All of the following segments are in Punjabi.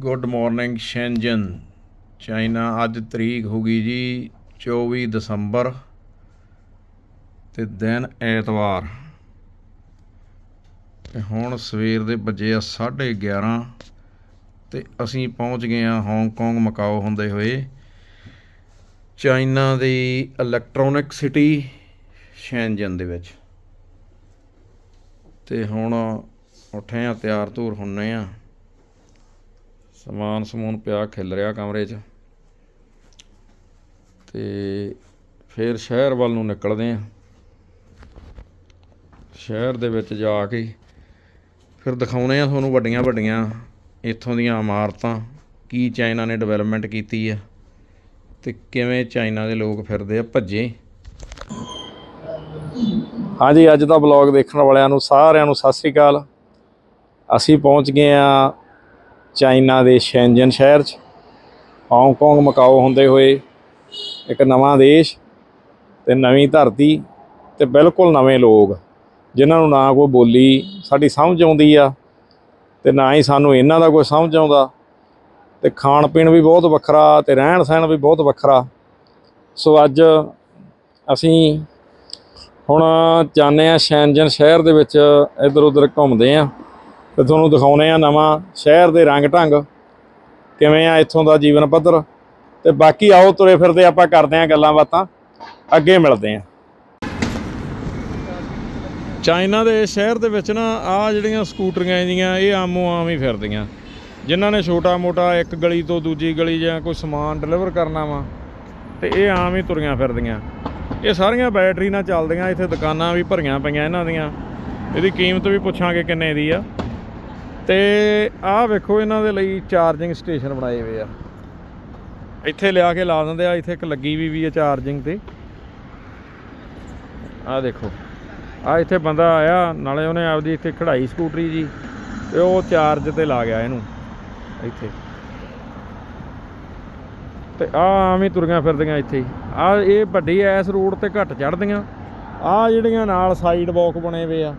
ਗੁੱਡ ਮਾਰਨਿੰਗ ਸ਼ੈਂਜਨ ਚਾਈਨਾ ਅੱਜ ਤਰੀਕ ਹੋ ਗਈ ਜੀ 24 ਦਸੰਬਰ ਤੇ ਦਿਨ ਐਤਵਾਰ। ਤੇ ਹੁਣ ਸਵੇਰ ਦੇ ਵੱਜੇ ਆ 11:30 ਤੇ ਅਸੀਂ ਪਹੁੰਚ ਗਏ ਆ ਹਾਂਗਕਾਂਗ ਮਕਾਓ ਹੁੰਦੇ ਹੋਏ। ਚਾਈਨਾ ਦੀ ਇਲੈਕਟ੍ਰੋਨਿਕ ਸਿਟੀ ਸ਼ੈਂਜਨ ਦੇ ਵਿੱਚ। ਤੇ ਹੁਣ ਉੱਠੇ ਆ ਤਿਆਰ ਧੂਰ ਹੁੰਨੇ ਆ। ਸਮਾਨ ਸਮੂਨ ਪਿਆ ਖਿਲ ਰਿਹਾ ਕਮਰੇ 'ਚ। ਤੇ ਫਿਰ ਸ਼ਹਿਰ ਵੱਲ ਨੂੰ ਨਿਕਲਦੇ ਆ। ਸ਼ਹਿਰ ਦੇ ਵਿੱਚ ਜਾ ਕੇ ਫਿਰ ਦਿਖਾਉਣੇ ਆ ਤੁਹਾਨੂੰ ਵੱਡੀਆਂ ਵੱਡੀਆਂ ਇੱਥੋਂ ਦੀਆਂ ਇਮਾਰਤਾਂ, ਕੀ ਚਾਈਨਾ ਨੇ ਡਿਵੈਲਪਮੈਂਟ ਕੀਤੀ ਆ ਤੇ ਕਿਵੇਂ ਚਾਈਨਾ ਦੇ ਲੋਕ ਫਿਰਦੇ ਆ ਭੱਜੇ। ਹਾਂਜੀ, ਅੱਜ ਦਾ ਬਲੌਗ ਦੇਖਣ ਵਾਲਿਆਂ ਨੂੰ ਸਾਰਿਆਂ ਨੂੰ ਸਤਿ ਸ੍ਰੀ ਅਕਾਲ। ਅਸੀਂ ਪਹੁੰਚ ਗਏ ਆ ਚਾਈਨਾ ਦੇ ਸ਼ੈਂਜਨ ਸ਼ਹਿਰ 'ਚ, ਹਾਂਗਕਾਂਗ, ਮਕਾਓ ਹੁੰਦੇ ਹੋਏ ਇੱਕ ਨਵਾਂ ਦੇਸ਼ ਤੇ ਨਵੀਂ ਧਰਤੀ ਤੇ ਬਿਲਕੁਲ ਨਵੇਂ ਲੋਕ, ਜਿਨ੍ਹਾਂ ਨੂੰ ਨਾ ਕੋਈ ਬੋਲੀ ਸਾਡੀ ਸਮਝ ਆਉਂਦੀ ਆ ਤੇ ਨਾ ਹੀ ਸਾਨੂੰ ਇਹਨਾਂ ਦਾ ਕੋਈ ਸਮਝ ਆਉਂਦਾ। ਤੇ ਖਾਣ ਪੀਣ ਵੀ ਬਹੁਤ ਵੱਖਰਾ ਤੇ ਰਹਿਣ ਸਹਿਣ ਵੀ ਬਹੁਤ ਵੱਖਰਾ। ਸੋ ਅੱਜ ਅਸੀਂ ਹੁਣ ਜਾਂਦੇ ਆ ਸ਼ੈਂਜਨ ਸ਼ਹਿਰ ਦੇ ਵਿੱਚ ਇੱਧਰ ਉੱਧਰ ਘੁੰਮਦੇ ਆ। ਤੇ ਤੁਹਾਨੂੰ ਦਿਖਾਉਨੇ ਆ ਨਵਾਂ ਸ਼ਹਿਰ ਦੇ ਰੰਗ ਢੰਗ, ਕਿਵੇਂ ਆ ਇੱਥੋਂ ਦਾ ਜੀਵਨ ਪੱਧਰ। ਤੇ ਬਾਕੀ ਆਓ ਤੁਰੇ ਫਿਰਦੇ ਆਪਾਂ ਕਰਦੇ ਆ ਗੱਲਾਂ ਬਾਤਾਂ, ਅੱਗੇ ਮਿਲਦੇ ਆ। ਚਾਈਨਾ ਦੇ ਸ਼ਹਿਰ ਦੇ ਵਿੱਚ ਨਾ ਆ ਜਿਹੜੀਆਂ ਸਕੂਟਰੀਆਂ ਜੀਆਂ ਇਹ ਆਮੋ ਆਮ ਹੀ ਫਿਰਦੀਆਂ। ਜਿਨ੍ਹਾਂ ਨੇ ਛੋਟਾ ਮੋਟਾ ਇੱਕ ਗਲੀ ਤੋਂ ਦੂਜੀ ਗਲੀ ਜਾਂ ਕੋਈ ਸਮਾਨ ਡਿਲੀਵਰ ਕਰਨਾ ਵਾ, ਤੇ ਇਹ ਆਮ ਹੀ ਤੁਰੀਆਂ ਫਿਰਦੀਆਂ। ਇਹ ਸਾਰੀਆਂ ਬੈਟਰੀ ਨਾਲ ਚੱਲਦੀਆਂ, ਇੱਥੇ ਦੁਕਾਨਾਂ ਵੀ ਭਰੀਆਂ ਪਈਆਂ ਇਹਨਾਂ ਦੀਆਂ। ਇਹਦੀ ਕੀਮਤ ਵੀ ਪੁੱਛਾਂਗੇ ਕਿੰਨੇ ਦੀ ਆ। ਤੇ ਆਹ ਵੇਖੋ ਇਹਨਾਂ ਦੇ ਲਈ ਚਾਰਜਿੰਗ ਸਟੇਸ਼ਨ ਬਣਾਏ ਹੋਏ ਆ। ਇੱਥੇ ਲਿਆ ਕੇ ਲਾ ਦਿੰਦੇ ਆ, ਇੱਥੇ ਇੱਕ ਲੱਗੀ ਵੀ ਵੀ ਆ ਚਾਰਜਿੰਗ ਤੇ। ਆਹ ਦੇਖੋ ਆ ਇੱਥੇ ਬੰਦਾ ਆਇਆ, ਨਾਲੇ ਉਹਨੇ ਆਪਦੀ ਇੱਥੇ ਖੜਾਈ ਸਕੂਟਰੀ ਜੀ, ਤੇ ਉਹ ਚਾਰਜ ਤੇ ਲਾ ਗਿਆ ਇਹਨੂੰ, ਇੱਥੇ। ਤੇ ਆ ਆਵੇਂ ਤੁਰੀਆਂ ਫਿਰਦੀਆਂ ਇੱਥੇ। ਆ ਇਹ ਵੱਡੀ ਐਸ ਰੋਡ ਤੇ ਘੱਟ ਚੜਦੀਆਂ ਆ ਜਿਹੜੀਆਂ ਨਾਲ ਸਾਈਡ ਵਾਕ ਬਣੇ ਹੋਏ ਆ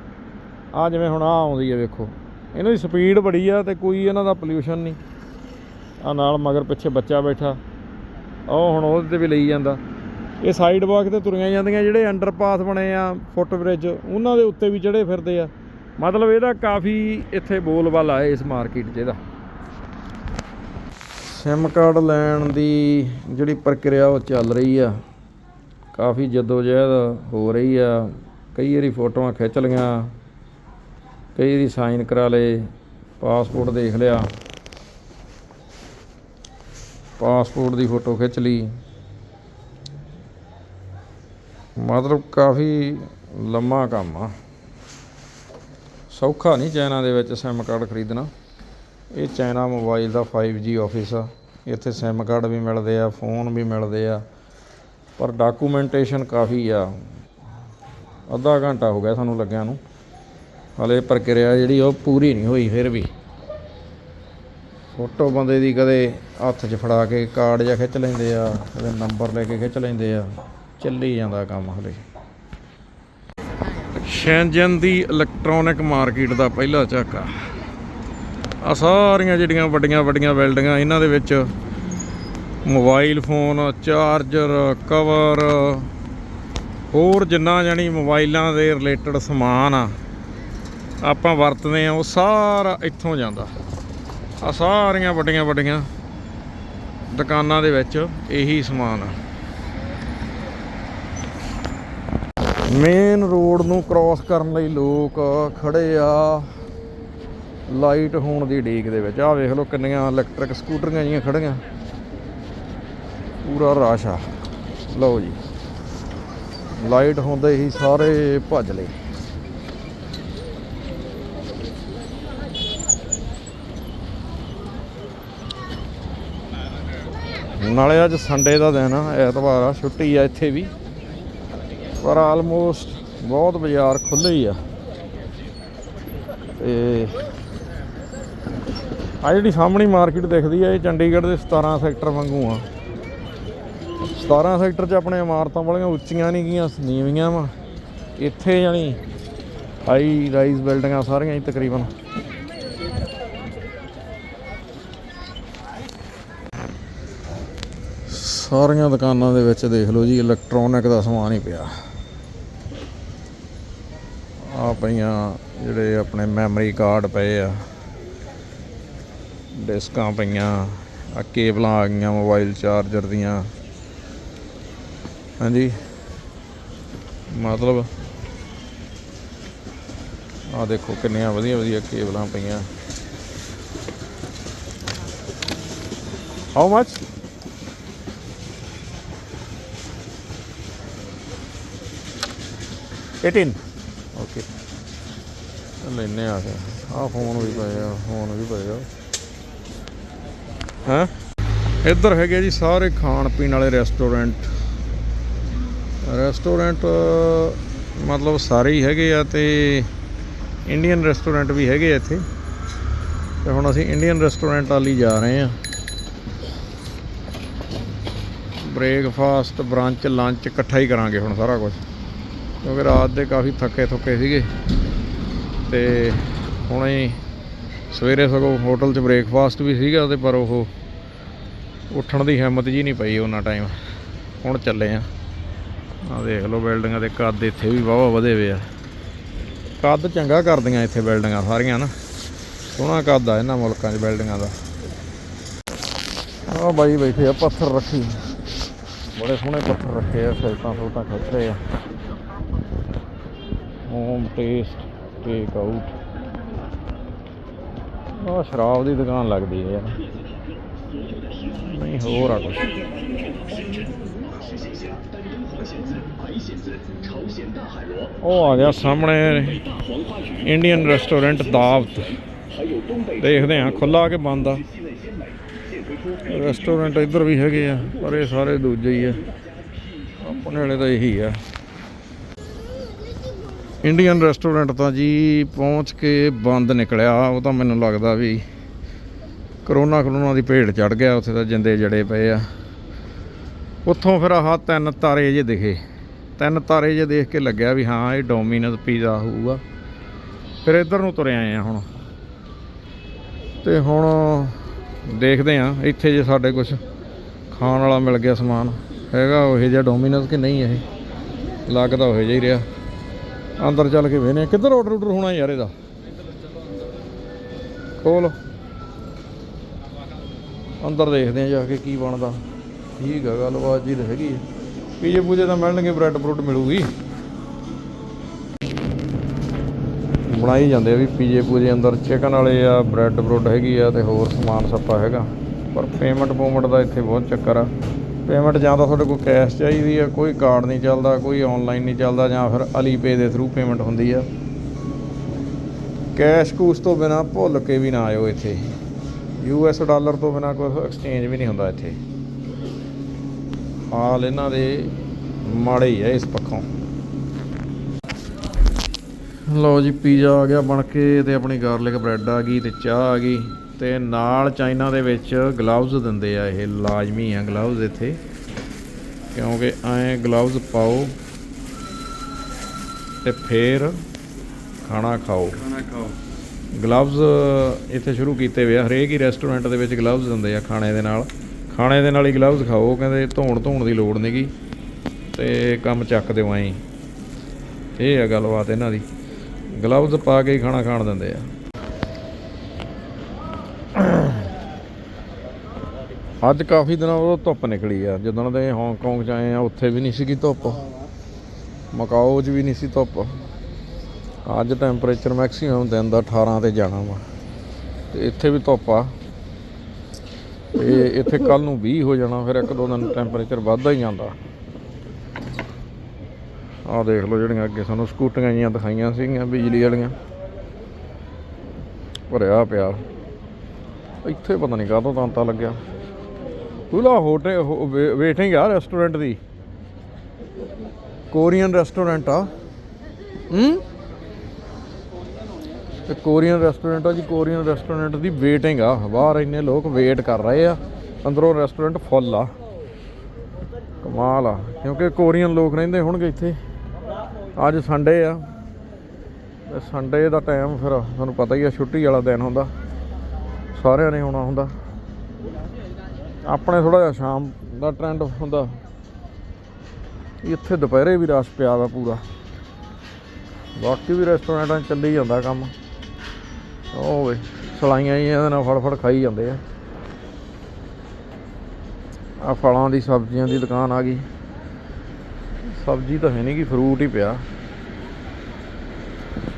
ਆ ਜਿਵੇਂ ਹੁਣ ਆ ਆਉਂਦੀ ਹੈ ਵੇਖੋ। ਇਹਨਾਂ ਦੀ ਸਪੀਡ ਬੜੀ ਆ ਤੇ ਕੋਈ ਇਹਨਾਂ ਦਾ ਪੋਲਿਊਸ਼ਨ ਨਹੀਂ। ਆ ਨਾਲ ਮਗਰ ਪਿੱਛੇ ਬੱਚਾ ਬੈਠਾ। ਉਹ ਹੁਣ ਉਹਦੇ ਤੇ ਵੀ ਲਈ ਜਾਂਦਾ। ਇਹ ਸਾਈਡ ਵਾਕ ਤੇ ਤੁਰੀਆਂ ਜਾਂਦੀਆਂ ਜਿਹੜੇ ਅੰਡਰਪਾਸ ਬਣੇ ਆ ਫੁੱਟ ਬ੍ਰਿਜ ਉਹਨਾਂ ਦੇ ਉੱਤੇ ਵੀ ਚੜੇ ਫਿਰਦੇ ਆ। ਮਤਲਬ ਇਹਦਾ ਕਾਫੀ ਇੱਥੇ ਬੋਲਬਾਲ ਹੈ ਇਸ ਮਾਰਕੀਟ 'ਚ ਇਹਦਾ। ਸਿਮ ਕਾਰਡ ਲੈਣ ਦੀ ਜਿਹੜੀ ਪ੍ਰਕਿਰਿਆ ਉਹ ਚੱਲ ਰਹੀ ਆ। ਕਾਫੀ ਜਦੋਜਹਿਦ ਹੋ ਰਹੀ ਆ। ਕਈ ਵਾਰੀ ਫੋਟੋਆਂ ਖਿੱਚ ਲਈਆਂ। ਕਈ ਦੀ ਸਾਈਨ ਕਰਾ ਲਏ, ਪਾਸਪੋਰਟ ਦੇਖ ਲਿਆ। ਪਾਸਪੋਰਟ ਦੀ ਫੋਟੋ ਖਿੱਚ ਲਈ। ਮਤਲਬ ਕਾਫੀ ਲੰਮਾ ਕੰਮ ਆ। ਸੌਖਾ ਨਹੀਂ ਚਾਈਨਾ ਦੇ ਵਿੱਚ ਸਿਮ ਕਾਰਡ ਖਰੀਦਣਾ। ਇਹ ਚਾਈਨਾ ਮੋਬਾਈਲ ਦਾ 5G ਆਫਿਸ ਆ। ਇੱਥੇ ਸਿਮ ਕਾਰਡ ਵੀ ਮਿਲਦੇ ਆ, ਫੋਨ ਵੀ ਮਿਲਦੇ ਆ। ਪਰ ਡਾਕੂਮੈਂਟੇਸ਼ਨ ਕਾਫੀ ਆ। ਅੱਧਾ ਘੰਟਾ ਹੋ ਗਿਆ ਸਾਨੂੰ ਲੱਗਿਆ ਨੂੰ। ਹਲੇ ਪ੍ਰਕਿਰਿਆ ਜਿਹੜੀ ਉਹ ਪੂਰੀ ਨਹੀਂ ਹੋਈ ਫਿਰ ਵੀ। ਫੋਟੋ ਬੰਦੇ ਦੀ ਕਦੇ ਹੱਥ 'ਚ ਫੜਾ ਕੇ ਕਾਰਡ ਜਾਂ ਖਿੱਚ ਲੈਂਦੇ ਆ, ਕਦੇ ਨੰਬਰ ਲੈ ਕੇ ਖਿੱਚ ਲੈਂਦੇ ਆ, ਚੱਲੀ ਜਾਂਦਾ ਕੰਮ ਹਲੇ। ਸ਼ੈਂਜਨ ਦੀ ਇਲੈਕਟ੍ਰੋਨਿਕ ਮਾਰਕੀਟ ਦਾ ਪਹਿਲਾ ਝਾਕਾ। ਆ ਸਾਰੀਆਂ ਜਿਹੜੀਆਂ ਵੱਡੀਆਂ ਵੱਡੀਆਂ ਬਿਲਡਿੰਗਾਂ ਇਹਨਾਂ ਦੇ ਵਿੱਚ ਮੋਬਾਈਲ ਫੋਨ, ਚਾਰਜਰ, ਕਵਰ, ਹੋਰ ਜਿੰਨਾ ਜਾਨੀ ਮੋਬਾਈਲਾਂ ਦੇ ਰਿਲੇਟਡ ਸਮਾਨ ਆ। ਆਪਾਂ ਵਰਤਦੇ ਆ ਉਹ ਸਾਰਾ ਇੱਥੋਂ ਜਾਂਦਾ। ਆ ਸਾਰੀਆਂ ਵੱਡੀਆਂ ਵੱਡੀਆਂ ਦੁਕਾਨਾਂ ਦੇ ਵਿੱਚ ਇਹੀ ਸਮਾਨ ਆ। ਮੇਨ ਰੋਡ ਨੂੰ ਕ੍ਰਾਸ ਕਰਨ ਲਈ ਲੋਕ ਖੜੇ ਆ। ਲਾਈਟ ਹੋਣ ਦੀ ਢੀਕ ਦੇ ਵਿੱਚ। ਆਹ ਵੇਖ ਲਓ ਕਿੰਨੀਆਂ ਇਲੈਕਟ੍ਰਿਕ ਸਕੂਟਰੀਆਂ ਜੀਆਂ ਖੜੀਆਂ ਪੂਰਾ ਰਸ਼ ਆ। ਲਓ ਜੀ। ਲਾਈਟ ਹੁੰਦੇ ਹੀ ਸਾਰੇ ਭੱਜ ਲਏ। ਨਾਲੇ ਅੱਜ ਸੰਡੇ ਦਾ ਦਿਨ ਆ, ਐਤਵਾਰ ਆ, ਛੁੱਟੀ ਆ ਇੱਥੇ ਵੀ। ਪਰ ਆਲਮੋਸਟ ਬਹੁਤ ਬਾਜ਼ਾਰ ਖੁੱਲੇ ਹੀ ਆ। ਤੇ ਆ ਜਿਹੜੀ ਸਾਹਮਣੀ ਮਾਰਕੀਟ ਦਿਖਦੀ ਆ, ਇਹ ਚੰਡੀਗੜ੍ਹ ਦੇ 17 ਸੈਕਟਰ ਵਾਂਗੂ ਆ। 17 ਸੈਕਟਰ 'ਚ ਆਪਣੇ ਇਮਾਰਤਾਂ ਵਾਲੀਆਂ ਉੱਚੀਆਂ ਨਹੀਂ ਗੀਆਂ, ਨੀਵੀਆਂ ਵਾ। ਇੱਥੇ ਜਾਣੀ ਹਾਈ ਰਾਈਜ਼ ਬਿਲਡਿੰਗਾਂ ਸਾਰੀਆਂ ਹੀ ਤਕਰੀਬਨ। ਸਾਰੀਆਂ ਦੁਕਾਨਾਂ ਦੇ ਵਿੱਚ ਦੇਖ ਲਓ ਜੀ ਇਲੈਕਟ੍ਰੋਨਿਕ ਦਾ ਸਮਾਨ ਹੀ ਪਿਆ। ਆ ਪਈਆਂ ਜਿਹੜੇ ਆਪਣੇ ਮੈਮਰੀ ਕਾਰਡ ਪਏ ਆ। ਡਿਸਕਾਂ ਪਈਆਂ ਆ ਕੇਬਲਾਂ ਆ ਗਈਆਂ ਮੋਬਾਈਲ ਚਾਰਜਰ ਦੀਆਂ। ਹਾਂਜੀ। ਮਤਲਬ ਆ ਦੇਖੋ ਕਿੰਨੀਆਂ ਵਧੀਆ ਵਧੀਆ ਕੇਬਲਾਂ ਪਈਆਂ। How much Eighteen. ਓਕੇ ਲੈਨੇ ਆ ਕੇ ਆ ਫੋਨ ਵੀ ਪਏ ਆ ਫੋਨ ਵੀ ਪਏ ਆ। ਹਾਂ? ਇੱਧਰ ਹੈਗੇ ਜੀ ਸਾਰੇ ਖਾਣ ਪੀਣ ਵਾਲੇ ਰੈਸਟੋਰੈਂਟ ਰੈਸਟੋਰੈਂਟ ਮਤਲਬ ਸਾਰੇ ਹੀ ਹੈਗੇ ਆ ਤੇ ਇੰਡੀਅਨ ਰੈਸਟੋਰੈਂਟ ਵੀ ਹੈਗੇ ਆ ਇੱਥੇ। ਤੇ ਹੁਣ ਅਸੀਂ ਇੰਡੀਅਨ ਰੈਸਟੋਰੈਂਟ ਵਾਲੀ ਜਾ ਰਹੇ ਆ ਬ੍ਰੇਕਫਾਸਟ ਬ੍ਰੰਚ ਲੰਚ ਇਕੱਠਾ ਹੀ ਕਰਾਂਗੇ ਹੁਣ ਸਾਰਾ ਕੁਝ ਕਿਉਂਕਿ ਰਾਤ ਦੇ ਕਾਫੀ ਥੱਕੇ ਥੁੱਕੇ ਸੀਗੇ। ਤੇ ਹੁਣੇ ਸਵੇਰੇ ਸਗੋਂ ਹੋਟਲ 'ਚ ਬ੍ਰੇਕਫਾਸਟ ਵੀ ਸੀਗਾ ਤੇ ਪਰ ਉਹ ਉੱਠਣ ਦੀ ਹਿੰਮਤ ਜੀ ਨਹੀਂ ਪਈ ਉਹਨਾਂ ਟਾਈਮ। ਹੁਣ ਚੱਲੇ ਆ। ਆ ਦੇਖ ਲਓ ਬਿਲਡਿੰਗਾਂ ਦੇ ਕੱਦ ਇੱਥੇ ਵੀ ਵਾਵਾ ਵਧੇ ਹੋਏ ਆ। ਕੱਦ ਚੰਗਾ ਕਰਦੀਆਂ ਇੱਥੇ ਬਿਲਡਿੰਗਾਂ ਸਾਰੀਆਂ ਨਾ। ਸੋਹਣਾ ਕੱਦ ਆ ਇਹਨਾਂ ਮੁਲਕਾਂ 'ਚ ਬਿਲਡਿੰਗਾਂ ਦਾ। ਆ ਬਾਈ ਬੈਠੇ ਆ, ਪੱਥਰ ਰੱਖੀ। ਬੜੇ ਸੋਹਣੇ ਪੱਥਰ ਰੱਖੇ ਆ ਸੈਲਟਾਂ ਸੂਟਾਂ ਖਿੱਚ ਆ। ਹੋਮ ਟੇਸਟ ਟੇਕ ਆਊਟ ਆ ਸ਼ਰਾਬ ਦੀ ਦੁਕਾਨ ਲੱਗਦੀ ਹੈ ਯਾਰ। ਨਹੀਂ, ਹੋਰ ਆ ਕੁਛ। ਉਹ ਆ ਗਿਆ ਸਾਹਮਣੇ ਇੰਡੀਅਨ ਰੈਸਟੋਰੈਂਟ ਦਾਵਤ। ਦੇਖਦੇ ਆ ਖੁੱਲਾ ਕਿ ਬੰਦ ਆ। ਰੈਸਟੋਰੈਂਟ ਇੱਧਰ ਵੀ ਹੈਗੇ ਆ, ਪਰ ਇਹ ਸਾਰੇ ਦੂਜੇ ਹੀ ਆ। ਆਪਣੇ ਵਾਲੇ ਤਾਂ ਇਹੀ ਆ। ਇੰਡੀਅਨ ਰੈਸਟੋਰੈਂਟ ਤਾਂ ਜੀ ਪਹੁੰਚ ਕੇ ਬੰਦ ਨਿਕਲਿਆ। ਉਹ ਤਾਂ ਮੈਨੂੰ ਲੱਗਦਾ ਵੀ ਕਰੋਨਾ ਕਰੋਨਾ ਦੀ ਭੇਡ ਚੜ ਗਿਆ, ਉੱਥੇ ਤਾਂ ਜਿੰਦੇ ਜੜੇ ਪਏ ਆ। ਉੱਥੋਂ ਫਿਰ ਆਹ ਤਿੰਨ ਤਾਰੇ ਜੇ ਦਿਖੇ। ਤਿੰਨ ਤਾਰੇ ਜੇ ਦੇਖ ਕੇ ਲੱਗਿਆ ਵੀ ਹਾਂ, ਇਹ ਡੋਮੀਨੋਜ਼ ਪੀਜ਼ਾ ਹੋਊਗਾ। ਫਿਰ ਇੱਧਰ ਨੂੰ ਤੁਰੇ ਆਏ ਆ ਹੁਣ। ਤੇ ਹੁਣ ਦੇਖਦੇ ਆ, ਇੱਥੇ ਜੇ ਸਾਡੇ ਕੁਝ ਖਾਣ ਵਾਲਾ ਮਿਲ ਗਿਆ ਸਮਾਨ। ਹੈਗਾ ਉਹ ਜਿਹਾ ਡੋਮੀਨੋਜ਼ ਕਿ ਨਹੀਂ ਇਹ? ਲੱਗਦਾ ਉਹ ਜਿਹਾ ਹੀ ਰਿਹਾ। ਅੰਦਰ ਚੱਲ ਕੇ ਵੇਨੇ ਕਿੱਧਰ ਆਰਡਰ ਆਰਡਰ ਹੋਣਾ ਯਾਰ ਇਹਦਾ? ਖੋਲ। ਅੰਦਰ ਦੇਖਦੇ ਆ ਜਾ ਕੇ ਕੀ ਬਣਦਾ। ਠੀਕ ਆ, ਗੱਲਬਾਤ ਜੀ ਤਾਂ ਹੈਗੀ ਆ। ਪੀਜੇ ਪੂਜੇ ਤਾਂ ਮਿਲਣਗੇ ਬ੍ਰੈਡ ਬਰੂਡ ਮਿਲੂਗੀ। ਬਣਾਈ ਜਾਂਦੇ ਆ ਵੀ ਪੀਜੇ ਪੂਜੇ ਅੰਦਰ। ਚਿਕਨ ਵਾਲੇ ਆ ਬ੍ਰੈਡ ਬਰੂਡ ਹੈਗੀ ਆ ਤੇ ਹੋਰ ਸਮਾਨ ਸੱਪਾ ਹੈਗਾ। ਪਰ ਪੇਮੈਂਟ ਪੂਮੈਂਟ ਦਾ ਇੱਥੇ ਬਹੁਤ ਚੱਕਰ ਆ। ਪੇਮੈਂਟ ਜਾਂ ਤਾਂ ਤੁਹਾਡੇ ਕੋਲ ਕੈਸ਼ ਚਾਹੀਦੀ ਆ, ਕੋਈ ਕਾਰਡ ਨਹੀਂ ਚੱਲਦਾ, ਕੋਈ ਆਨਲਾਈਨ ਨਹੀਂ ਚੱਲਦਾ, ਜਾਂ ਫਿਰ ਅਲੀਪੇ ਦੇ ਥਰੂ ਪੇਮੈਂਟ ਹੁੰਦੀ ਆ। ਕੈਸ਼ ਕੂਸ ਤੋਂ ਬਿਨਾ ਭੁੱਲ ਕੇ ਵੀ ਨਾ ਆਇਓ ਇੱਥੇ। ਯੂ ਯੂਐਸ ਡਾਲਰ ਤੋਂ ਬਿਨਾ ਕੋਈ ਐਕਸਚੇਂਜ ਵੀ ਨਹੀਂ ਹੁੰਦਾ ਇੱਥੇ। ਹਾਲ ਇਹਨਾਂ ਦੇ ਮਾੜੇ ਹੀ ਆ ਇਸ ਪੱਖੋਂ। ਲਓ ਜੀ ਪੀਜ਼ਾ ਆ ਗਿਆ ਬਣ ਕੇ ਤੇ ਆਪਣੀ ਗਾਰਲਿਕ ਬ੍ਰੈਡ ਆ ਗਈ ਤੇ ਚਾਹ ਆ ਗਈ। ਤੇ ਨਾਲ ਚਾਈਨਾ ਦੇ ਵਿੱਚ ਗਲਵਜ਼ ਦਿੰਦੇ ਆ ਇਹ ਲਾਜ਼ਮੀ ਆ ਗਲਵਜ਼ ਇੱਥੇ। ਕਿਉਂਕਿ ਐ ਗਲਵਜ਼ ਪਾਓ ਤੇ ਫੇਰ ਖਾਣਾ ਖਾਓ। ਖਾਣਾ ਖਾਓ। ਗਲਵਜ਼ ਇੱਥੇ ਸ਼ੁਰੂ ਕੀਤੇ ਹੋਏ ਆ। ਹਰੇਕ ਹੀ ਰੈਸਟੋਰੈਂਟ ਦੇ ਵਿੱਚ ਗਲਵਜ਼ ਦਿੰਦੇ ਆ ਖਾਣੇ ਦੇ ਨਾਲ। ਖਾਣੇ ਦੇ ਨਾਲ ਹੀ ਗਲਵਜ਼ ਖਾਓ ਕਹਿੰਦੇ ਧੋਣ ਧੋਣ ਦੀ ਲੋੜ ਨਹੀਂਗੀ ਤੇ ਕੰਮ ਚੱਕ ਦਿਓ ਐਂ। ਇਹ ਆ ਗੱਲਬਾਤ ਇਹਨਾਂ ਦੀ। ਗਲਵਜ਼ ਪਾ ਕੇ ਹੀ ਖਾਣਾ ਖਾਣ ਦਿੰਦੇ ਆ। ਅੱਜ ਕਾਫੀ ਦਿਨਾਂ ਬਾਅਦ ਧੁੱਪ ਨਿਕਲੀ ਆ। ਜਦੋਂ ਦੇ ਹਾਂਗਕਾਂਗ ਚ ਆਏ ਆ, ਉੱਥੇ ਵੀ ਨਹੀਂ ਸੀਗੀ ਧੁੱਪ। ਮਕਾਓ 'ਚ ਵੀ ਨਹੀਂ ਸੀ ਧੁੱਪ। ਅੱਜ ਟੈਂਪਰੇਚਰ ਮੈਕਸਿਮਮ ਦਿਨ ਦਾ 18 ਤੇ ਜਾਣਾ ਵਾ। ਤੇ ਇੱਥੇ ਵੀ ਧੁੱਪ ਆ। ਤੇ ਇੱਥੇ ਕੱਲ ਨੂੰ 20 ਹੋ ਜਾਣਾ, ਫਿਰ ਇੱਕ ਦੋ ਦਿਨ ਟੈਂਪਰੇਚਰ ਵੱਧਦਾ ਹੀ ਜਾਂਦਾ। ਆਹ ਦੇਖ ਲਓ ਜਿਹੜੀਆਂ ਅੱਗੇ ਸਾਨੂੰ ਸਕੂਟੀਆਂ ਜੀਆਂ ਦਿਖਾਈਆਂ ਸੀਗੀਆਂ, ਬਿਜਲੀ ਵਾਲੀਆਂ। ਭਰਿਆ ਪਿਆ। ਇੱਥੇ ਪਤਾ ਨਹੀਂ ਕਾਹਤੋਂ ਤਾਂਤਾ ਲੱਗਿਆ। ਪੂਰਾ ਹੋਟਲ ਵੇਟਿੰਗ ਆ ਰੈਸਟੋਰੈਂਟ ਦੀ। ਕੋਰੀਅਨ ਰੈਸਟੋਰੈਂਟ ਆ। ਹੂੰ? ਤੇ ਕੋਰੀਅਨ ਰੈਸਟੋਰੈਂਟ ਆ ਜੀ ਕੋਰੀਅਨ ਰੈਸਟੋਰੈਂਟ ਦੀ ਵੇਟਿੰਗ ਆ। ਬਾਹਰ ਇੰਨੇ ਲੋਕ ਵੇਟ ਕਰ ਰਹੇ ਆ, ਅੰਦਰੋਂ ਰੈਸਟੋਰੈਂਟ ਫੁੱਲ ਆ। ਕਮਾਲ ਆ, ਕਿਉਂਕਿ ਕੋਰੀਅਨ ਲੋਕ ਰਹਿੰਦੇ ਹੋਣਗੇ ਇੱਥੇ। ਅੱਜ ਸੰਡੇ ਆ। ਤੇ ਸੰਡੇ ਦਾ ਟਾਈਮ ਫਿਰ ਤੁਹਾਨੂੰ ਪਤਾ ਹੀ ਆ, ਛੁੱਟੀ ਵਾਲਾ ਦਿਨ ਹੁੰਦਾ। ਸਾਰਿਆਂ ਨੇ ਆਉਣਾ ਹੁੰਦਾ। ਆਪਣੇ ਥੋੜਾ ਜਿਹਾ ਸ਼ਾਮ ਦਾ ਟ੍ਰੈਂਡ ਹੁੰਦਾ। ਇੱਥੇ ਦੁਪਹਿਰੇ ਵੀ ਰਸ਼ ਪਿਆ ਵਾ ਪੂਰਾ। ਬਾਕੀ ਵੀ ਰੈਸਟੋਰੈਂਟਾਂ 'ਚ ਚੱਲੀ ਜਾਂਦਾ ਕੰਮ। ਉਹ ਵੇ, ਸਲਾਈਆਂ ਹੀ ਇਹਦੇ ਨਾਲ ਫੜ ਫੜ ਖਾਈ ਜਾਂਦੇ ਆ। ਆ ਫਲਾਂ ਦੀ, ਸਬਜ਼ੀਆਂ ਦੀ ਦੁਕਾਨ ਆ ਗਈ। ਸਬਜ਼ੀ ਤਾਂ ਹੈ ਨਹੀਂ ਗੀ ਫਰੂਟ ਹੀ ਪਿਆ।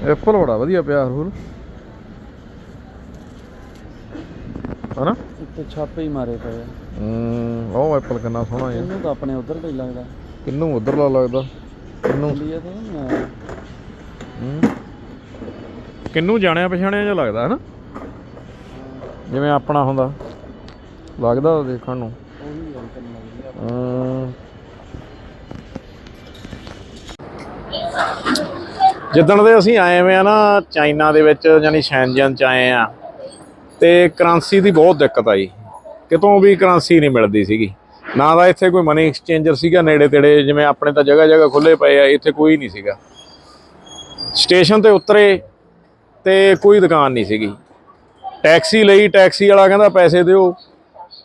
ਐਪਲ ਬੜਾ ਵਧੀਆ ਪਿਆ ਹਰੂਲ ਹਨਾ? ਇੱਥੇ ਛਾਪੇ ਹੀ ਮਾਰੇ ਪਏ ਆ। ਹੂੰ ਉਹ ਐਪਲ ਕਿੰਨਾ ਸੋਹਣਾ ਹੈ ਇਹਨੂੰ ਤਾਂ ਆਪਣੇ ਉਧਰ ਤੇ ਹੀ ਲੱਗਦਾ? ਕਿੰਨੂੰ ਉਧਰਲਾ ਲੱਗਦਾ? ਕਿੰਨੂੰ? ਇੰਡੀਆ ਤੋਂ ਨਹੀਂ ਆਇਆ। ਹੂੰ। ਕਿੰਨੂੰ ਜਾਣਿਆ ਪਛਾਣਿਆ ਜਿਹਾ ਲੱਗਦਾ ਹਨਾ? ਜਿਵੇਂ ਆਪਣਾ ਹੁੰਦਾ। ਲੱਗਦਾ ਦੇਖਣ ਨੂੰ। ਉਹੀ ਅੰਕਲ ਲੱਗਦੀ ਆ। ਹਮ। ਜਿੱਦਣ ਦੇ ਅਸੀਂ ਆਏ ਹੋਏ ਆ ਨਾ ਚਾਈਨਾ ਦੇ ਵਿੱਚ ਯਾਨੀ ਸ਼ੈਨਜਨ ਚ ਆਏ ਆ। ਤੇ ਕਰੰਸੀ ਦੀ ਬਹੁਤ ਦਿੱਕਤ ਆਈ। ਕਿਤੋਂ ਵੀ ਕਰੰਸੀ ਨਹੀਂ ਮਿਲਦੀ ਸੀਗੀ। ਨਾ ਤਾਂ ਇੱਥੇ ਕੋਈ ਮਨੀ ਐਕਸਚੇਂਜਰ ਸੀਗਾ ਨੇੜੇ ਤੇੜੇ, ਜਿਵੇਂ ਆਪਣੇ ਤਾਂ ਜਗ੍ਹਾ ਜਗ੍ਹਾ ਖੁੱਲੇ ਪਏ ਆ, ਇੱਥੇ ਕੋਈ ਨਹੀਂ ਸੀਗਾ। ਸਟੇਸ਼ਨ ਤੇ ਉਤਰੇ ਤੇ ਕੋਈ ਦੁਕਾਨ ਨਹੀਂ ਸੀਗੀ। ਟੈਕਸੀ ਲਈ, ਟੈਕਸੀ ਵਾਲਾ ਕਹਿੰਦਾ ਪੈਸੇ ਦਿਓ।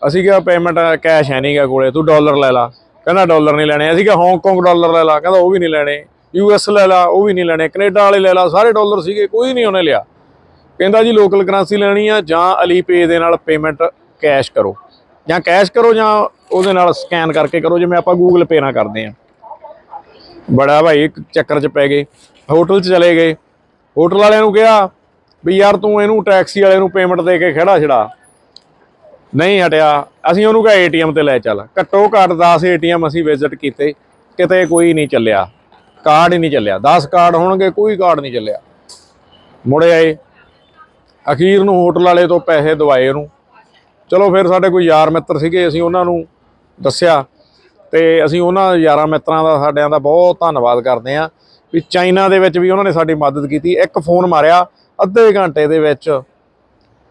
ਅਸੀਂ ਕਿਹਾ ਪੇਮੈਂਟ ਕੈਸ਼ ਹੈ ਨਹੀਂਗਾ ਕੋਲੇ, ਤੂੰ ਡਾਲਰ ਲੈ ਲਾ। ਕਹਿੰਦਾ ਡਾਲਰ ਨਹੀਂ ਲੈਣੇ, ਅਸੀਂ ਕਿਹਾ ਹਾਂਗਕਾਂਗ ਡਾਲਰ ਲੈ ਲਾ। ਕਹਿੰਦਾ ਉਹ ਵੀ ਨਹੀਂ ਲੈਣੇ ਯੂ ਯੂਐਸ ਲੈ ਲਾ, ਉਹ ਵੀ ਨਹੀਂ ਲੈਣੇ ਕੈਨੇਡਾ ਵਾਲੇ ਲੈ ਲਾ, ਸਾਰੇ ਡਾਲਰ ਸੀਗੇ, ਕੋਈ ਨਹੀਂ ਉਹਨੇ ਲਿਆ। ਕਹਿੰਦਾ ਜੀ ਲੋਕਲ ਕਰੰਸੀ ਲੈਣੀ ਆ ਜਾਂ ਅਲੀ ਪੇ ਦੇ ਨਾਲ ਪੇਮੈਂਟ ਕੈਸ਼ ਕਰੋ। ਜਾਂ ਕੈਸ਼ ਕਰੋ ਜਾਂ ਉਹਦੇ ਨਾਲ ਸਕੈਨ ਕਰਕੇ ਕਰੋ, ਜਿਵੇਂ ਆਪਾਂ ਗੂਗਲ ਪੇ ਨਾਲ ਕਰਦੇ ਆ। ਬੜਾ ਭਾਈ ਇੱਕ ਚੱਕਰ 'ਚ ਪੈ ਗਏ। ਹੋਟਲ 'ਚ ਚਲੇ ਗਏ। ਹੋਟਲ ਵਾਲਿਆਂ ਨੂੰ ਕਿਹਾ ਵੀ ਯਾਰ ਤੂੰ ਇਹਨੂੰ ਟੈਕਸੀ ਵਾਲੇ ਨੂੰ ਪੇਮੈਂਟ ਦੇ ਕੇ ਖੜਾ ਛੜਾ ਨਹੀਂ ਹਟਿਆ। ਅਸੀਂ ਉਹਨੂੰ ਕਿਹਾ ਏਟੀਐਮ ਤੇ ਲੈ ਚੱਲ। ਘੱਟੋ ਘੱਟ 10 ਏਟੀਐਮ ਅਸੀਂ ਵਿਜ਼ਿਟ ਕੀਤੇ। ਕਿਤੇ ਕੋਈ ਨਹੀਂ ਚੱਲਿਆ। ਕਾਰਡ ਹੀ ਨਹੀਂ ਚੱਲਿਆ। 10 ਕਾਰਡ ਹੋਣਗੇ, ਕੋਈ ਕਾਰਡ ਨਹੀਂ ਚੱਲਿਆ। ਮੁੜੇ ਆਏ। ਅਖੀਰ ਨੂੰ ਹੋਟਲ ਵਾਲੇ ਤੋਂ ਪੈਸੇ ਦਵਾਏ ਉਹਨੂੰ। ਚਲੋ ਫਿਰ ਸਾਡੇ ਕੋਈ ਯਾਰ ਮਿੱਤਰ ਸੀਗੇ, ਅਸੀਂ ਉਹਨਾਂ ਨੂੰ ਦੱਸਿਆ ਤੇ ਅਸੀਂ ਉਹਨਾਂ ਯਾਰਾਂ ਮਿੱਤਰਾਂ ਦਾ, ਸਾਡਿਆਂ ਦਾ ਬਹੁਤ ਧੰਨਵਾਦ ਕਰਦੇ ਹਾਂ ਵੀ ਚਾਈਨਾ ਦੇ ਵਿੱਚ ਵੀ ਉਹਨਾਂ ਨੇ ਸਾਡੀ ਮਦਦ ਕੀਤੀ। ਇੱਕ ਫੋਨ ਮਾਰਿਆ ਅੱਧੇ ਘੰਟੇ ਦੇ ਵਿੱਚ।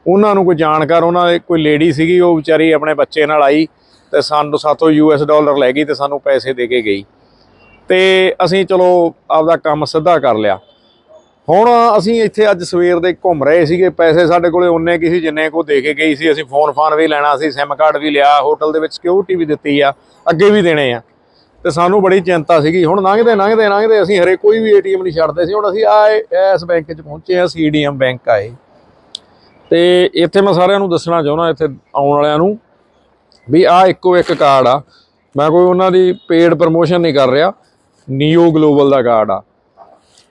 ਉਹਨਾਂ ਨੂੰ ਕੋਈ ਜਾਣਕਾਰ, ਉਹਨਾਂ ਦੇ ਕੋਈ ਲੇਡੀ ਸੀਗੀ, ਉਹ ਵਿਚਾਰੀ ਆਪਣੇ ਬੱਚੇ ਨਾਲ ਆਈ ਤੇ ਸਾਨੂੰ ਸਾਥੋਂ ਯੂਐਸ ਡਾਲਰ ਲੈ ਗਈ ਤੇ ਸਾਨੂੰ ਪੈਸੇ ਦੇ ਕੇ ਗਈ। ਤੇ ਅਸੀਂ ਚਲੋ ਆਪਦਾ ਕੰਮ ਸਿੱਧਾ ਕਰ ਲਿਆ। ਹੁਣ ਅਸੀਂ ਇੱਥੇ ਅੱਜ ਸਵੇਰ ਦੇ ਘੁੰਮ ਰਹੇ ਸੀਗੇ, ਪੈਸੇ ਸਾਡੇ ਕੋਲੇ ਉਨੇ ਕੀ ਸੀ, ਜਿੰਨੇ ਕੋ ਦੇ ਕੇ ਗਈ ਸੀ, ਅਸੀਂ ਫੋਨ ਫਾਨ ਵੀ ਲੈਣਾ ਸੀ ਸਿਮ ਕਾਰਡ ਵੀ ਲਿਆ ਹੋਟਲ ਦੇ ਵਿੱਚ ਸਿਕਿਉਰਿਟੀ ਵੀ ਦਿੱਤੀ ਆ, ਅੱਗੇ ਵੀ ਦੇਣੇ ਆ। ਤੇ ਸਾਨੂੰ ਬੜੀ ਚਿੰਤਾ ਸੀਗੀ, ਹੁਣ ਲੰਘਦੇ ਲੰਘਦੇ ਲੰਘਦੇ ਅਸੀਂ ਹਰੇ ਕੋਈ ਵੀ ਏਟੀਐਮ ਨਹੀਂ ਛੱਡਦੇ ਸੀ, ਹੁਣ ਅਸੀਂ ਆ ਇਸ ਬੈਂਕ 'ਚ ਪਹੁੰਚੇ ਆ ਸੀਡੀਐਮ ਬੈਂਕ ਆਏ। ਤੇ ਇੱਥੇ ਮੈਂ ਸਾਰਿਆਂ ਨੂੰ ਦੱਸਣਾ ਚਾਹੁੰਦਾ, ਇੱਥੇ ਆਉਣ ਵਾਲਿਆਂ ਨੂੰ ਵੀ ਆਹ ਇੱਕੋ ਇੱਕ ਕਾਰਡ ਆ। ਮੈਂ ਕੋਈ ਉਹਨਾਂ ਦੀ ਪੇਡ ਪ੍ਰਮੋਸ਼ਨ ਨਹੀਂ ਕਰ ਰਿਹਾ ਨੀਓ ਗਲੋਬਲ ਦਾ ਕਾਰਡ ਆ।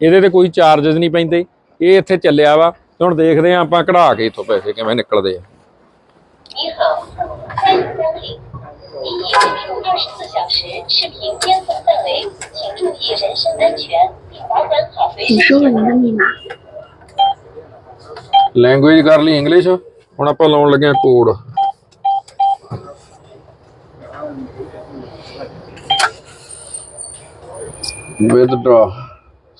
ਇਹਦੇ ਤੇ ਕੋਈ ਚਾਰजेस ਨਹੀਂ ਪੈਂਦੇ। ਇਹ ਇੱਥੇ ਚੱਲਿਆ ਵਾ। ਹੁਣ ਦੇਖਦੇ ਆ ਆਪਾਂ ਕਢਾ ਕੇ ਇਥੋਂ ਪੈਸੇ ਕਿਵੇਂ ਨਿਕਲਦੇ ਆ। ਲੈਂਗੁਏਜ ਕਰ ਲਈ ਇੰਗਲਿਸ਼ ਹੁਣ ਆਪਾਂ ਲਾਉਣ ਲੱਗੇ ਆ ਕੋਡ ਵਿਦਡਰਾ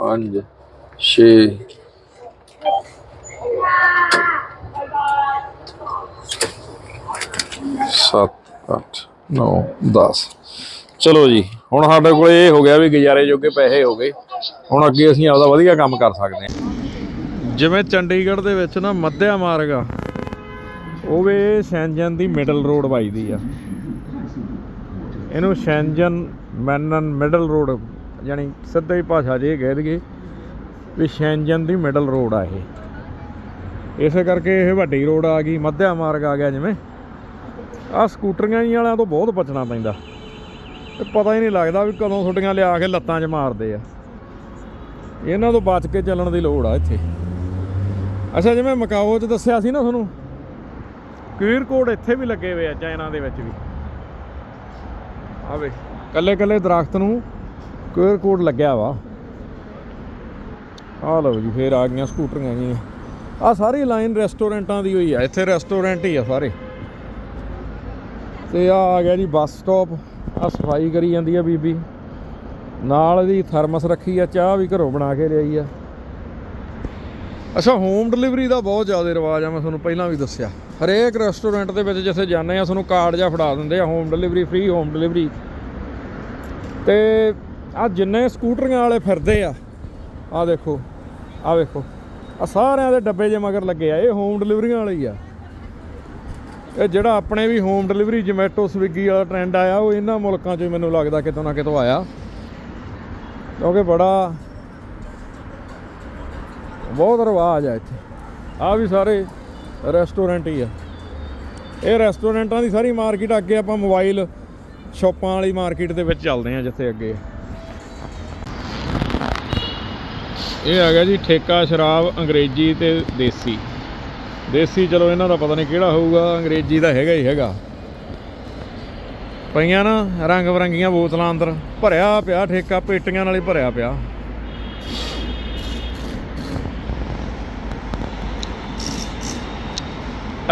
ਪੰਜ, ਛੇ। ਸੱਤ, ਅੱਠ, ਨੌ 10 ਚਲੋ ਜੀ, ਹੁਣ ਸਾਡੇ ਕੋਲ ਇਹ ਹੋ ਗਿਆ ਵੀ ਗੁਜ਼ਾਰੇ ਜੋਗੇ ਪੈਸੇ ਹੋ ਗਏ। ਹੁਣ ਅੱਗੇ ਅਸੀਂ ਆਪਦਾ ਵਧੀਆ ਕੰਮ ਕਰ ਸਕਦੇ ਹਾਂ। ਜਿਵੇਂ ਚੰਡੀਗੜ੍ਹ ਦੇ ਵਿੱਚ ਨਾ ਮੱਧਿਆ ਮਾਰਗ ਆ, ਉਹ ਵੀ ਸ਼ੈਂਜਨ ਦੀ ਮਿਡਲ ਰੋਡ ਵੱਜਦੀ ਆ। ਇਹਨੂੰ ਸ਼ੈਂਜਨ ਮੈਨਨ ਮਿਡਲ ਰੋਡ ਯਾਨੀ ਸਿੱਧਾ ਹੀ ਭਾਸ਼ਾ 'ਚ ਇਹ ਕਹਿ ਦਈਏ ਵੀ ਸ਼ੈਂਜਨ ਦੀ ਮਿਡਲ ਰੋਡ ਆ ਇਹ। ਇਸੇ ਕਰਕੇ ਇਹ ਵੱਡੀ ਰੋਡ ਆ ਗਈ, ਮੱਧਿਆ ਮਾਰਗ ਆ ਗਿਆ ਜਿਵੇਂ। ਆ ਸਕੂਟਰੀਆਂ ਜੀ ਵਾਲਿਆਂ ਤੋਂ ਬਹੁਤ ਬਚਣਾ ਪੈਂਦਾ। ਤੇ ਪਤਾ ਹੀ ਨਹੀਂ ਲੱਗਦਾ ਵੀ ਕਦੋਂ ਤੁਹਾਡੀਆਂ ਲਿਆ ਕੇ ਲੱਤਾਂ 'ਚ ਮਾਰਦੇ ਆ। ਇਹਨਾਂ ਤੋਂ ਬਚ ਕੇ ਚੱਲਣ ਦੀ ਲੋੜ ਆ ਇੱਥੇ। ਅੱਛਾ, ਜਿਵੇਂ ਮਕਾਓ 'ਚ ਦੱਸਿਆ ਸੀ ਨਾ ਤੁਹਾਨੂੰ ਕਿਊਆਰ ਕੋਡ ਇੱਥੇ ਵੀ ਲੱਗੇ ਹੋਏ ਆ, ਚਾਈਨਾ ਦੇ ਵਿੱਚ ਵੀ। ਆਵੇ ਕੱਲੇ ਕੱਲੇ ਦਰਖਤ ਨੂੰ ਕਿਊਆਰ ਕੋਡ ਲੱਗਿਆ ਵਾ। ਆ ਲਓ ਜੀ, ਫੇਰ ਆ ਗਈਆਂ ਸਕੂਟਰੀਆਂ ਜੀ। ਆ ਸਾਰੀ ਲਾਈਨ ਰੈਸਟੋਰੈਂਟਾਂ ਦੀ ਹੋਈ ਆ, ਇੱਥੇ ਰੈਸਟੋਰੈਂਟ ਹੀ ਆ ਸਾਰੇ। ਤੇ ਆ ਆ ਗਿਆ ਜੀ ਬੱਸ ਸਟਾਪ ਆ ਸਫ਼ਾਈ ਕਰੀ ਜਾਂਦੀ ਆ ਬੀਬੀ। ਨਾਲ ਇਹਦੀ ਥਰਮਸ ਰੱਖੀ ਆ, ਚਾਹ ਵੀ ਘਰੋਂ ਬਣਾ ਕੇ ਲਿਆਈ ਆ। ਅੱਛਾ ਹੋਮ ਡਿਲੀਵਰੀ ਦਾ ਬਹੁਤ ਜ਼ਿਆਦਾ ਰਿਵਾਜ ਆ, ਮੈਂ ਤੁਹਾਨੂੰ ਪਹਿਲਾਂ ਵੀ ਦੱਸਿਆ। ਹਰੇਕ ਰੈਸਟੋਰੈਂਟ ਦੇ ਵਿੱਚ ਜਿੱਥੇ ਜਾਂਦੇ ਆ, ਤੁਹਾਨੂੰ ਕਾਰਡ ਜਾਂ ਫੜਾ ਦਿੰਦੇ ਆ home delivery free home delivery ਤੇ ਆ ਜਿੰਨੇ ਸਕੂਟਰੀਆਂ ਵਾਲੇ ਫਿਰਦੇ ਆ ਆ ਦੇਖੋ ਆ ਵੇਖੋ। ਆ ਸਾਰਿਆਂ ਦੇ ਡੱਬੇ ਜੇ ਮਗਰ ਲੱਗੇ ਆ, ਇਹ ਹੋਮ ਡਿਲੀਵਰੀਆਂ ਵਾਲੇ ਹੀ ਆ। ਇਹ ਜਿਹੜਾ ਆਪਣੇ ਵੀ ਹੋਮ ਡਿਲੀਵਰੀ ਜਮੈਟੋ ਸਵਿਗੀ ਵਾਲਾ ਟ੍ਰੈਂਡ ਆਇਆ, ਉਹ ਇਹਨਾਂ ਮੁਲਕਾਂ 'ਚ ਮੈਨੂੰ ਲੱਗਦਾ ਕਿਤੋਂ ਨਾ ਕਿਤੋਂ ਆਇਆ। ਕਿਉਂਕਿ ਬੜਾ, ਬਹੁਤ ਰਿਵਾਜ ਆ ਇੱਥੇ। ਆ ਵੀ ਸਾਰੇ ਰੈਸਟੋਰੈਂਟ ਹੀ ਆ। ਇਹ ਰੈਸਟੋਰੈਂਟਾਂ ਦੀ ਸਾਰੀ ਮਾਰਕੀਟ ਅੱਗੇ ਆਪਾਂ ਮੋਬਾਈਲ ਸ਼ਾਪਾਂ ਵਾਲੀ ਮਾਰਕੀਟ ਦੇ ਵਿੱਚ ਚੱਲਦੇ ਆ, ਜਿੱਥੇ ਅੱਗੇ ਇਹ ਹੈਗਾ ਜੀ ਠੇਕਾ ਸ਼ਰਾਬ, ਅੰਗਰੇਜ਼ੀ ਤੇ ਦੇਸੀ। ਦੇਸੀ ਚਲੋ ਇਹਨਾਂ ਦਾ ਪਤਾ ਨਹੀਂ ਕਿਹੜਾ ਹੋਊਗਾ, ਅੰਗਰੇਜ਼ੀ ਦਾ ਹੈਗਾ ਹੀ ਹੈਗਾ। ਪਈਆਂ ਨਾ ਰੰਗ ਬਰੰਗੀਆਂ ਬੋਤਲਾਂ ਅੰਦਰ, ਭਰਿਆ ਪਿਆ ਠੇਕਾ, ਪੇਟੀਆਂ ਨਾਲ ਹੀ ਭਰਿਆ ਪਿਆ।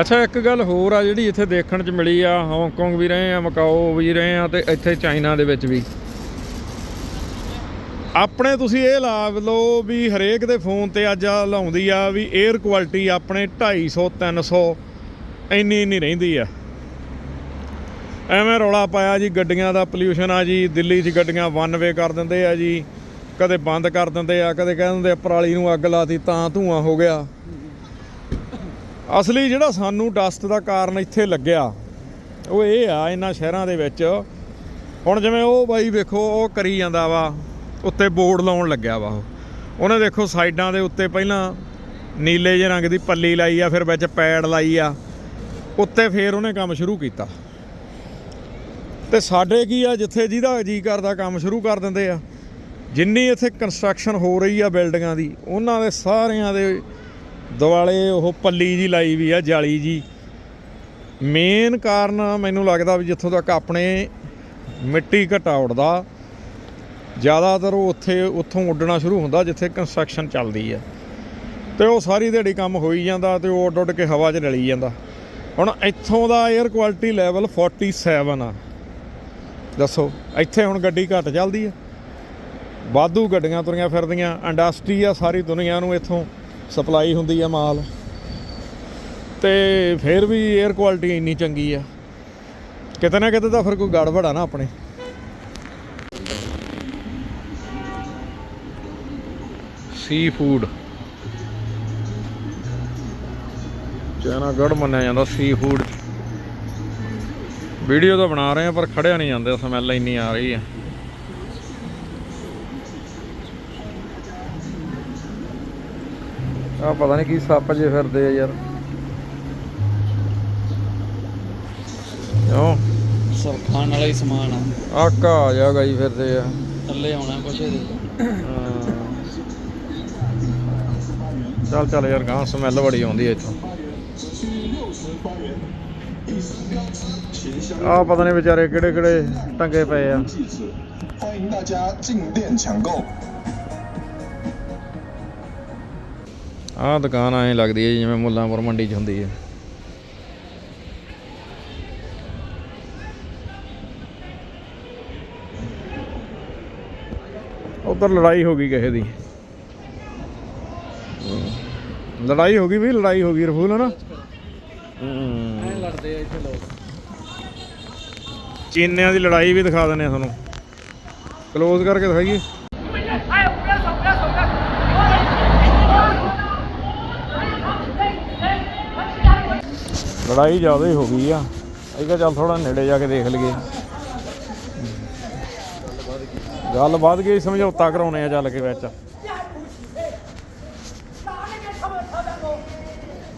ਅੱਛਾ, ਇੱਕ ਗੱਲ ਹੋਰ ਆ ਜਿਹੜੀ ਇੱਥੇ ਦੇਖਣ 'ਚ ਮਿਲੀ ਆ, ਹਾਂਗਕਾਂਗ ਵੀ ਰਹੇ ਆ, ਮਕਾਓ ਵੀ ਰਹੇ ਆ ਤੇ ਇੱਥੇ ਚਾਈਨਾ ਦੇ ਵਿੱਚ ਵੀ। ਆਪਣੇ ਤੁਸੀਂ ਇਹ ਲਾ ਲਓ ਵੀ ਹਰੇਕ ਦੇ ਫੋਨ ਤੇ ਅੱਜ ਆ ਲਾਉਂਦੀ ਆ ਵੀ 에ਅਰ ਕੁਆਲਿਟੀ ਆਪਣੇ 250 300 ਇੰਨੀ ਇੰਨੀ ਰਹਿੰਦੀ ਆ। ਐਵੇਂ ਰੌਲਾ ਪਾਇਆ ਜੀ, ਗੱਡੀਆਂ ਦਾ ਪੋਲਿਊਸ਼ਨ ਆ ਜੀ, ਦਿੱਲੀ 'ਚ ਗੱਡੀਆਂ ਵਨ ਵੇ ਕਰ ਦਿੰਦੇ ਆ ਜੀ, ਕਦੇ ਬੰਦ ਕਰ ਦਿੰਦੇ ਆ, ਕਦੇ ਕਹਿ ਦਿੰਦੇ ਪਰਾਲੀ ਨੂੰ ਅੱਗ ਲਾਤੀ ਤਾਂ ਧੂਆਂ ਹੋ ਗਿਆ। ਅਸਲੀ ਜਿਹੜਾ ਸਾਨੂੰ ਡਸਟ ਦਾ ਕਾਰਨ ਇੱਥੇ ਲੱਗਿਆ, ਉਹ ਇਹ ਆ ਇਹਨਾਂ ਸ਼ਹਿਰਾਂ ਦੇ ਵਿੱਚ, ਹੁਣ ਜਿਵੇਂ ਉਹ ਬਾਈ ਵੇਖੋ, ਉਹ ਕਰੀ ਜਾਂਦਾ ਵਾ। ਉੱਤੇ ਬੋਰਡ ਲਾਉਣ ਲੱਗਿਆ ਵਾ ਉਹ। ਉਹਨੇ ਦੇਖੋ ਸਾਈਡਾਂ ਦੇ ਉੱਤੇ ਪਹਿਲਾਂ ਨੀਲੇ ਜਿਹੇ ਰੰਗ ਦੀ ਪੱਲੀ ਲਾਈ ਆ, ਫਿਰ ਵਿੱਚ ਪੈਡ ਲਾਈ ਆ। ਉੱਤੇ ਫੇਰ ਉਹਨੇ ਕੰਮ ਸ਼ੁਰੂ ਕੀਤਾ। ਤੇ ਸਾਡੇ ਕੀ ਆ, ਜਿੱਥੇ ਜਿਹਦਾ ਜੀ ਕਰਦਾ ਕੰਮ ਸ਼ੁਰੂ ਕਰ ਦਿੰਦੇ ਆ। ਜਿੰਨੀ ਇੱਥੇ ਕੰਸਟਰਕਸ਼ਨ ਹੋ ਰਹੀ ਆ ਬਿਲਡਿੰਗਾਂ ਦੀ, ਉਹਨਾਂ ਦੇ ਸਾਰਿਆਂ ਦੇ ਦੁਆਲੇ ਉਹ ਪੱਲੀ ਜੀ ਲਾਈ ਵੀ ਆ, ਜਾਲੀ ਜੀ। ਮੇਨ ਕਾਰਨ ਮੈਨੂੰ ਲੱਗਦਾ ਵੀ ਜਿੱਥੋਂ ਤੱਕ ਆਪਣੇ ਮਿੱਟੀ ਘਟਾ ਉੱਡਦਾ ਜ਼ਿਆਦਾਤਰ ਉਹ ਉੱਥੇ, ਉੱਥੋਂ ਉੱਡਣਾ ਸ਼ੁਰੂ ਹੁੰਦਾ ਜਿੱਥੇ ਕੰਸਟਰਕਸ਼ਨ ਚੱਲਦੀ ਆ। ਤੇ ਉਹ ਸਾਰੀ ਦਿਹਾੜੀ ਕੰਮ ਹੋਈ ਜਾਂਦਾ ਤੇ ਉਹ ਉੱਡ ਉੱਡ ਕੇ ਹਵਾ 'ਚ ਰਲੀ ਜਾਂਦਾ। ਹੁਣ ਇੱਥੋਂ ਦਾ 에ਅਰ ਕੁਆਲਿਟੀ ਲੈਵਲ 47 ਆ। ਦੱਸੋ, ਇੱਥੇ ਹੁਣ ਗੱਡੀ ਘੱਟ ਚੱਲਦੀ ਆ। ਵਾਧੂ ਗੱਡੀਆਂ ਤੁਰੀਆਂ ਫਿਰਦੀਆਂ ਇੰਡਸਟਰੀ ਆ ਸਾਰੀ ਦੁਨੀਆ ਨੂੰ ਇੱਥੋਂ ਸਪਲਾਈ ਹੁੰਦੀ ਆ ਮਾਲ। ਤੇ ਫਿਰ ਵੀ 에ਅਰ ਕੁਆਲਿਟੀ ਇੰਨੀ ਚੰਗੀ ਆ। ਕਿਤੇ ਨਾ ਕਿਤੇ ਤਾਂ ਫਿਰ ਕੋਈ ਗੜਬੜ ਆ ਨਾ ਆਪਣੇ। ਸੀ ਫੂਡ ਚਾਈਨਾ ਗੜ ਮੰਨਿਆ ਜਾਂਦਾ ਸੀ ਫੂਡ ਵੀਡੀਓ ਤਾਂ ਬਣਾ ਰਹੇ ਆ ਪਰ ਖੜਿਆ ਨਹੀਂ ਜਾਂਦਾ ਸਮੈਲ ਇੰਨੀ ਆ ਰਹੀ ਹੈ। ਆ ਪਤਾ ਨਹੀਂ ਕੀ ਸੱਪ ਜੇ ਫਿਰਦੇ ਆ ਯਾਰ। ਕਿਉਂ? ਸਭ ਖਾਣ ਵਾਲਾ ਹੀ ਸਮਾਨ ਆ। ਆ ਘਾ ਜਾ ਗਈ ਫਿਰਦੇ ਆ। ਥੱਲੇ ਆਉਣਾ ਕੁਛ ਇਹਦੇ। ਚੱਲ ਚੱਲ ਯਾਰ ਗਾਂ ਸਮੈਲ ਬੜੀ ਆਉਂਦੀ ਐ ਇੱਥੋਂ। ਆ ਪਤਾ ਨਹੀਂ ਵਿਚਾਰੇ ਕਿਹੜੇ ਕਿਹੜੇ ਟੰਗੇ ਪਏ ਆ। ਆ ਦੁਕਾਨ ਐ ਲੱਗਦੀ ਹੈ ਜਿਵੇਂ ਮੁੱਲਾਂਪੁਰ ਮੰਡੀ 'ਚ ਹੁੰਦੀ ਹੈ ਉਧਰ ਲੜਾਈ ਹੋ ਗਈ ਕਿਸੇ ਦੀ। ਲੜਾਈ ਹੋ ਗਈ ਵੀ ਲੜਾਈ ਹੋ ਗਈ ਰਫੂਲ ਹੈ। ਨਾ ਹਮ। ਐ ਲੜਦੇ ਆ ਇੱਥੇ ਲੋਕ। ਚੀਨਿਆਂ ਦੀ ਲੜਾਈ ਵੀ ਦਿਖਾ ਦਿੰਦੇ ਆ ਤੁਹਾਨੂੰ। ਕਲੋਜ਼ ਕਰਕੇ ਦਿਖਾਈਏ। ਲੜਾਈ ਜ਼ਿਆਦਾ ਹੀ ਹੋ ਗਈ ਆ। ਅਸੀਂ ਚੱਲ ਥੋੜਾ ਨੇੜੇ ਜਾ ਕੇ ਦੇਖ ਲਈਏ। ਗੱਲ ਵੱਧ ਗਈ ਸਮਝੌਤਾ ਕਰਾਉਣੇ ਆ ਚੱਲ ਕੇ ਵਿੱਚ।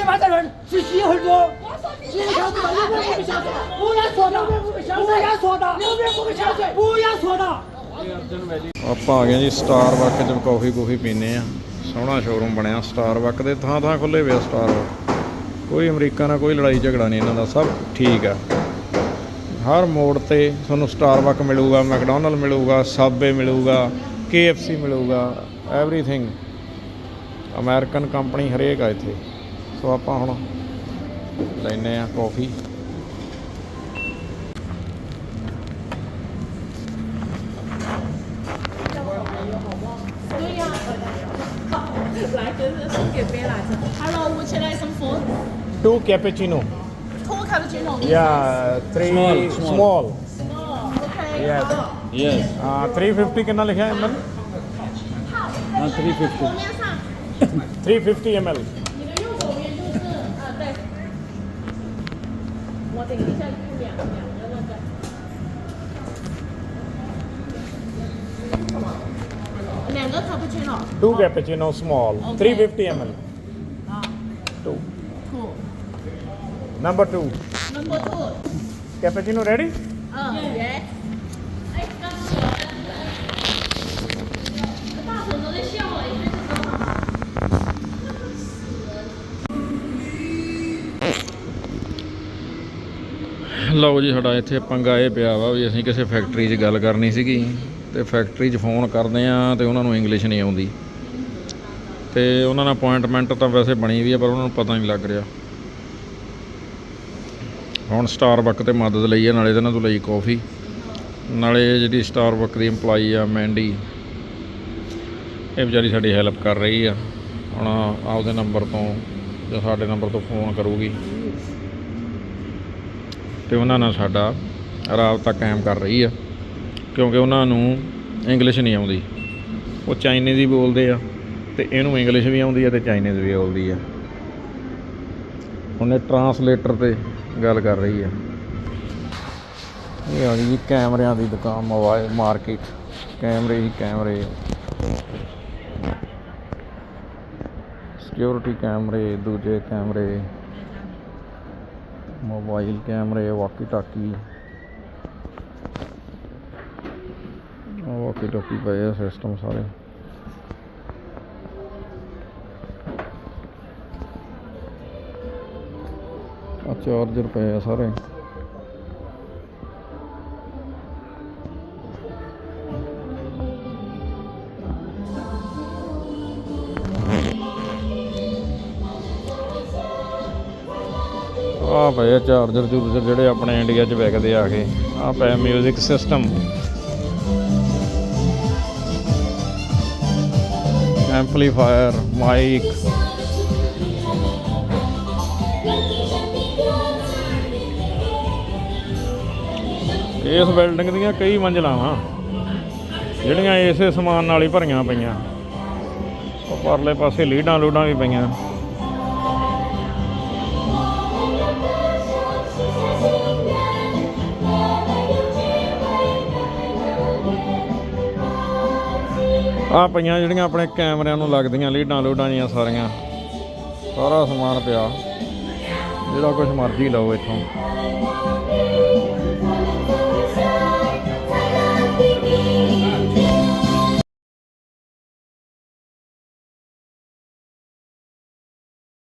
省了一年半，九年多都是说话当中话， 一斤八的人是洗很多，洗个小水吧，六百五个小水，不要说的，不要说的，六百五个小水，不要说的。 ਆਪਾਂ ਆ ਗਏ ਜੀ ਸਟਾਰਬਕ ਚ ਕਾਫੀ ਕੂਫੀ ਪੀਨੇ ਆ ਸੋਹਣਾ ਸ਼ੋਰੂਮ ਬਣਿਆ ਸਟਾਰਬਕ ਦੇ ਥਾਂ ਥਾਂ ਖੁੱਲੇ ਹੋਏ ਆ ਸਟਾਰਬਕ ਕੋਈ ਅਮਰੀਕਾ ਨਾਲ ਕੋਈ ਲੜਾਈ ਝਗੜਾ ਨਹੀਂ ਇਹਨਾਂ ਦਾ ਸਭ ਠੀਕ ਆ ਹਰ ਮੋੜ ਤੇ ਤੁਹਾਨੂੰ ਸਟਾਰਬਕ ਮਿਲੂਗਾ ਮੈਕਡੋਨਲਡ ਮਿਲੂਗਾ ਸਾਬੇ ਮਿਲੂਗਾ KFC ਮਿਲੂਗਾ ਐਵਰੀਥਿੰਗ ਅਮਰੀਕਨ ਕੰਪਨੀ ਹਰੇਕ ਆ ਇੱਥੇ ਸੋ ਆਪਾਂ ਹੁਣ ਲੈਨੇ ਆ coffee? Two cappuccino Two cappuccino. Yeah, three Small, small. small. Oh, okay. Yes. Yes Uh, 350 ਕਿੰਨਾ ਲਿਖਿਆ ਹੈ ਮਨ ਹਾਂ 350面上，350 ml Mango cappuccino. Two cappuccino small, Okay. 350 ml. Ah, Two. cool. Number two. Number two. Cappuccino ready? ਲਓ ਜੀ, ਸਾਡਾ ਇੱਥੇ ਪੰਗਾ ਇਹ ਪਿਆ ਵਾ ਵੀ ਅਸੀਂ ਕਿਸੇ ਫੈਕਟਰੀ 'ਚ ਗੱਲ ਕਰਨੀ ਸੀਗੀ ਤੇ ਫੈਕਟਰੀ 'ਚ ਫੋਨ ਕਰਦੇ ਆ ਤੇ ਉਹਨਾਂ ਨੂੰ ਇੰਗਲਿਸ਼ ਨਹੀਂ ਆਉਂਦੀ। ਤੇ ਉਹਨਾਂ ਨਾਲ ਅਪਾਇੰਟਮੈਂਟ ਤਾਂ ਵੈਸੇ ਬਣੀ ਵੀ ਆ, ਪਰ ਉਹਨਾਂ ਨੂੰ ਪਤਾ ਨਹੀਂ ਲੱਗ ਰਿਹਾ। ਹੁਣ ਸਟਾਰਬਕ ਤੇ ਮਦਦ ਲਈ ਆ, ਨਾਲੇ ਇਹਨਾਂ ਤੋਂ ਲਈ ਕਾਫੀ ਨਾਲੇ ਜਿਹੜੀ ਸਟਾਰਬਕ ਦੀ EMPLOYE ਆ ਮੈਂਡੀ ਇਹ ਵਿਚਾਰੀ ਸਾਡੀ ਹੈਲਪ ਕਰ ਰਹੀ ਆ। ਹੁਣ ਆਪਦੇ ਨੰਬਰ ਤੋਂ ਜਾਂ ਸਾਡੇ ਨੰਬਰ ਤੋਂ ਫੋਨ ਕਰੂਗੀ। ਤੇ ਉਹਨਾਂ ਨਾਲ ਸਾਡਾ ਰਾਬਤਾ ਕਾਇਮ ਕਰ ਰਹੀ ਆ, ਕਿਉਂਕਿ ਉਹਨਾਂ ਨੂੰ ਇੰਗਲਿਸ਼ ਨਹੀਂ ਆਉਂਦੀ। ਉਹ ਚਾਈਨੀਜ਼ ਹੀ ਬੋਲਦੇ ਆ ਤੇ ਇਹਨੂੰ ਇੰਗਲਿਸ਼ ਵੀ ਆਉਂਦੀ ਆ ਤੇ ਚਾਈਨੀਜ਼ ਵੀ ਆਉਂਦੀ ਆ। ਉਹਨੇ ਟਰਾਂਸਲੇਟਰ ਤੇ ਗੱਲ ਕਰ ਰਹੀ ਆ। ਇਹ ਆ ਗਈ ਜੀ ਕੈਮਰਿਆਂ ਦੀ ਦੁਕਾਨ ਮੋਬਾਈਲ ਮਾਰਕੀਟ, ਕੈਮਰੇ ਹੀ ਕੈਮਰੇ ਸਿਕਿਉਰਿਟੀ ਕੈਮਰੇ, ਦੂਜੇ ਕੈਮਰੇ। ਮੋਬਾਈਲ ਕੈਮਰੇ ਵਾਕੀ ਟਾਕੀ ਵਾਕੀ ਟਾਕੀ ਪਏ ਆ ਸਿਸਟਮ ਸਾਰੇ ਆ ਚਾਰਜਰ ਪਏ ਆ ਚਾਰਜਰ ਚੂਰਜਰ ਜਿਹੜੇ ਆਪਣੇ ਇੰਡੀਆ 'ਚ ਵਿਕਦੇ ਆ ਕੇ ਆ ਪਏ 뮤직 ਸਿਸਟਮ ਐਂਪਲੀਫਾਇਰ ਮਾਈਕ ਇਸ ਬਿਲਡਿੰਗ ਦੀਆਂ ਕਈ ਮੰਜ਼ਲਾਂ ਵਾ ਜਿਹੜੀਆਂ ਇਸੇ ਸਮਾਨ ਨਾਲ ਹੀ ਭਰੀਆਂ ਪਈਆਂ। ਪਰਲੇ ਪਾਸੇ ਲੀਡਾਂ ਲੂਡਾਂ ਵੀ ਪਈਆਂ। ਆ ਪਈਆਂ ਜਿਹੜੀਆਂ ਆਪਣੇ ਕੈਮਰਿਆਂ ਨੂੰ ਲੱਗਦੀਆਂ, ਲੀਡਾਂ ਲੂਡਾਂ ਜੀਆਂ ਸਾਰੀਆਂ। ਸਾਰਾ ਸਮਾਨ ਪਿਆ। ਜਿਹੜਾ ਕੁਝ ਮਰਜ਼ੀ ਲਓ ਇੱਥੋਂ।